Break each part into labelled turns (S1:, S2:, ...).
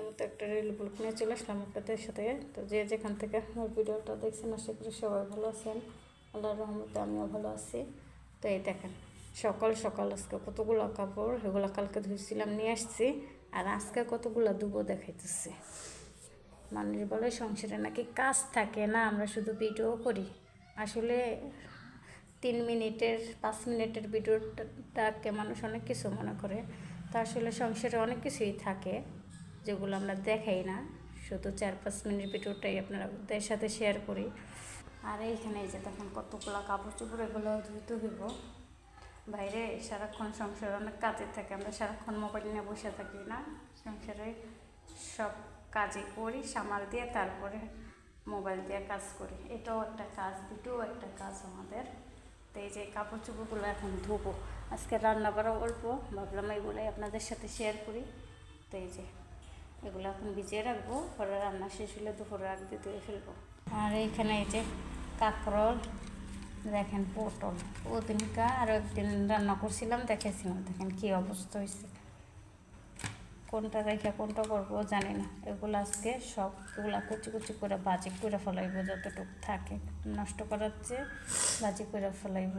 S1: প্রতিদিনের মতো একটা রিল ব্লগ নিয়ে চলে আসলাম আপনাদের সাথে। তো যে যেখান থেকে আমার ভিডিওটা দেখছেন, আশা করি সবাই ভালো আছেন। আল্লাহর রহমতে আমিও ভালো আছি। তো এই দেখেন, সকাল সকাল আজকে কতগুলো কাপড় সেগুলো কালকে ধুয়েছিলাম নিয়ে আসছি। আর আজকে কতগুলো দুবো দেখাইতেছি। মানুষ বলে সংসারে নাকি কাজ থাকে না, আমরা শুধু ভিডিও করি। আসলে তিন মিনিটের, পাঁচ মিনিটের ভিডিওটাকে মানুষ অনেক কিছু মনে করে। তা আসলে সংসারে অনেক কিছুই থাকে। যেগুলো আমরা দেখাই না, শুধু চার পাঁচ মিনিট ভিডিওটাই আপনাদের সাথে শেয়ার করি। আর এইখানে যে দেখেন কতগুলো কাপড় চোপড় এগুলো ধুইতে হইব। বাইরে সারাক্ষণ সংসারে অনেক কাজে থাকে, আমরা সারাক্ষণ মোবাইল নিয়ে বসে থাকি না। সংসারে সব কাজে করি, সামাল দিয়ে তারপরে মোবাইল দিয়ে কাজ করি। এটাও একটা কাজ, দুটোও একটা কাজ আমাদের। তো এই যে কাপড় চোপড়গুলো এখন ধুবো। আজকে রান্না করা অল্প, ভাবলাম এগুলোই আপনাদের সাথে শেয়ার করি। তো এই যে এগুলো এখন ভিজিয়ে রাখব পরে রান্না শেষ হলে দুপুরে রাখ দিয়ে ধুয়ে ফেলব। আর এইখানে এই যে কাঁকরোল, দেখেন পটল, ওদিনকা আরও একদিন রান্না করছিলাম, দেখেছিলাম, দেখেন কী অবস্থা হয়েছে। কোনটা রেখে কোনটা করব জানি না। এগুলো আজকে সব এগুলো কুচি কুচি করে বাজি করে ফেলাইব, যতটুকু থাকে। নষ্ট করার চেয়ে বাজি করে ফেলাইব।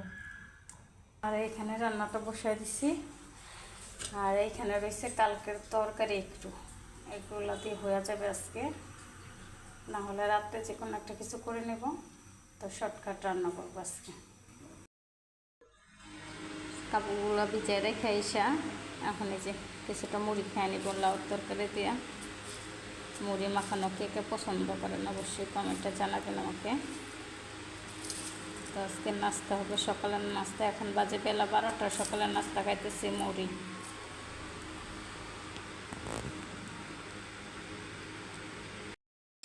S1: আর এইখানে রান্নাটা বসাই দিছি। আর এইখানে রয়েছে কালকের তরকারি একটু। এগুলো দিয়ে হয়ে যাবে আজকে। না হলে রাত্রে যে কোনো একটা কিছু করে নেব, তো শর্টকাট রান্না করব আজকে। কাপড়গুলো ভিজাই রেখে এখন এই যে কিছুটা মুড়ি খেয়ে নিব লাউ তরকারি দিয়ে। মুড়ি মাখানো কে কে পছন্দ করেন অবশ্যই কমেন্টে জানাবেন আমাকে। তো আজকে নাস্তা হবে সকালের নাস্তা, এখন বাজে বেলা বারোটা, সকালের নাস্তা খাইতেছি মুড়ি।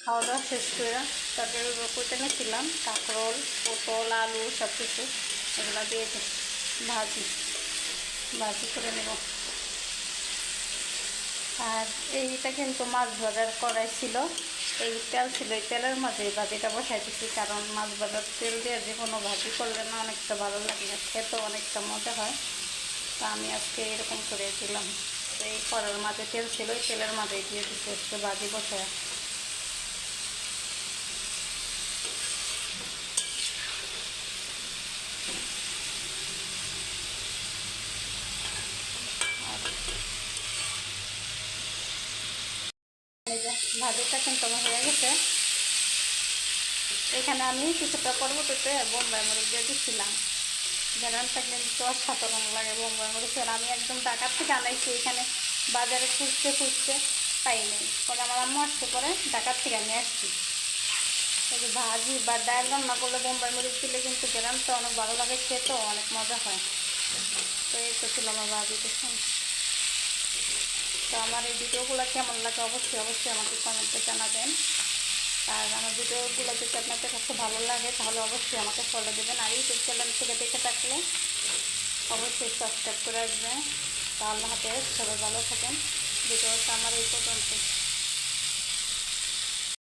S1: খাওয়া দাওয়া শেষ করে তরকারি করতে নিয়েছিলাম কাঁকরোল, পটল, আলু সব কিছু এগুলো দিয়ে ভাজি ভাজি করে নেব। আর এইটা কিন্তু মাছ ভাজার কড়াই ছিল, এই তেল ছিল, এই তেলের মাঝে এই ভাজিটা বসাইতেছি কারণ মাছ ভাজার তেল দিয়ে যে কোনো ভাজি করলে না অনেকটা ভালো লাগে না খেতেও অনেকটা মজা হয়। তা আমি আজকে এরকম করে দিলাম। এই কড়ার মাঝে তেল ছিল তেলের মাঝে দিয়ে দিচ্ছি ভাজি বসায় এই যে ভাজিটা কিন্তু আমার হয়ে গেছে। এখানে আমি কিছুটা পরবর্তীতে বোম্বাই মরিচ দিয়ে দিচ্ছিলাম গ্যারানটা কিন্তু অসাধারণ লাগে বোম্বাই মরিচ। আর আমি একদম ঢাকার থেকে আনাইছি, এখানে বাজারে খুঁজতে খুঁজতে পাইনি। পরে আমার আম্মু আসতে পরে ঢাকার থেকে আমি আসছি। এই ভাজি বা ডাল রান্না করলে বোম্বাই মরিচ দিলে কিন্তু গ্যারানটা অনেক ভালো লাগে, খেতেও অনেক মজা হয়। তো এই তো ছিল আমার ভাজি। দেখুন তো আমার এই ভিডিওগুলো কেমন লাগে অবশ্যই অবশ্যই আমাকে কমেন্টে জানাবেন। আর আমার ভিডিওগুলো যদি আপনাদের কাছে ভালো লাগে, তাহলে অবশ্যই আমাকে ফলো দেবেন। আর ইউটিউব চ্যানেল থেকে দেখে থাকলে অবশ্যই সাবস্ক্রাইব করে আসবেন। তাহলে হাতে সবাই ভালো থাকেন। ভিডিওটা আমার এই পর্যন্ত